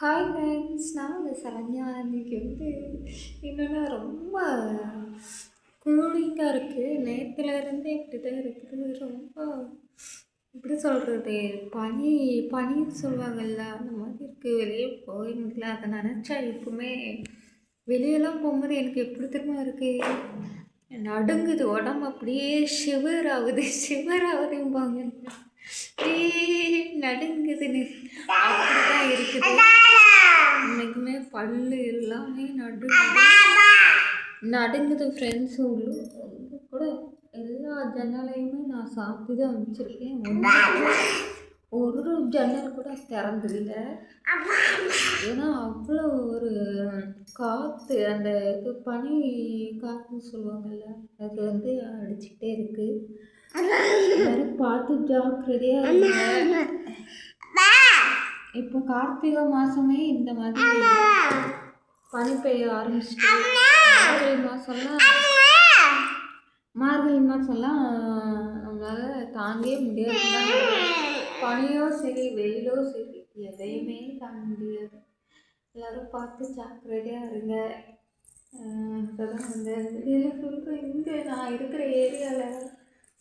Hi friends நான் இந்த சரண்யா இன்றைக்கி வந்து என்னென்னா ரொம்ப கூலிங்காக இருக்குது நேற்றுலேருந்தே இப்படி தான் இருக்குது. ரொம்ப எப்படி சொல்கிறது பனி பனின்னு சொல்லுவாங்கல்ல அந்த மாதிரி இருக்குது வெளியே போக முடியல. அதை நினச்சா எப்பவுமே வெளியெல்லாம் போகும்போது எனக்கு எப்படி திரும்ப இருக்குது நடுங்குது. உடம்பு அப்படியே ஷிவர் ஆகுது. ஷிவர் ஆகுதும்பாங்க. அப்படியே நடுங்குதுன்னு. அப்படிதான் இருக்குது. பல்லு எல்லாமே நடுங்குது நடுங்குது ஃப்ரெண்ட்ஸ் உள்ள கூட எல்லா ஜன்னலையுமே நான் சாப்பிட்டு தான் வச்சுருக்கேன் ஒரு ஜன்னல் கூட திறந்ததில்ல. ஏன்னா அவ்வளோ ஒரு காற்று அந்த இது பனி காற்றுன்னு சொல்லுவாங்கள்ல அது வந்து அடிச்சுக்கிட்டே இருக்குது பார்த்து ஜாக்கிரதையாக இருங்க. இப்போ கார்த்திகை மாதமே இந்த மாதிரி பனி பெய்ய ஆரம்பிச்சிட்டு மார்கழி மாதம்லாம் மார்கழி மாதம்லாம் நம்மளால் தாங்கவே முடியாது. பனியோ சரி வெயிலோ சரி எதையுமே தாங்க முடியாது. எல்லோரும் பார்த்து ஜாக்கிரதையாக இருங்க. இப்போதான் வெளியில் சொல்கிறேன் இங்கே நான் இருக்கிற ஏரியாவில்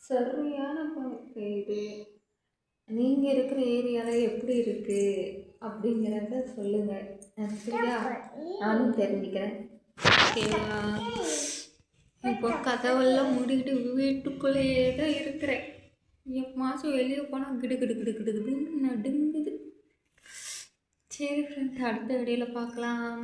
சரியான பனி பெய்யுது நீங்கள் இருக்கிற ஏரியாவில் எப்படி இருக்குது அப்படிங்கிறத சொல்லுங்கள் சரியா? நானும் தெரிஞ்சுக்கிறேன். ஓகேவா? இப்போ கதவெல்லாம் மூடிக்கிட்டு வீட்டுக்குள்ளேயே தான் இருக்கிறேன். என் மாதம் வெளியே போனால் கிடு கிடு கிடு கிடு கிடுன்னு நடுங்குது. சரி ஃப்ரெண்ட்ஸ் அடுத்த வீடியோவில் பார்க்கலாம்.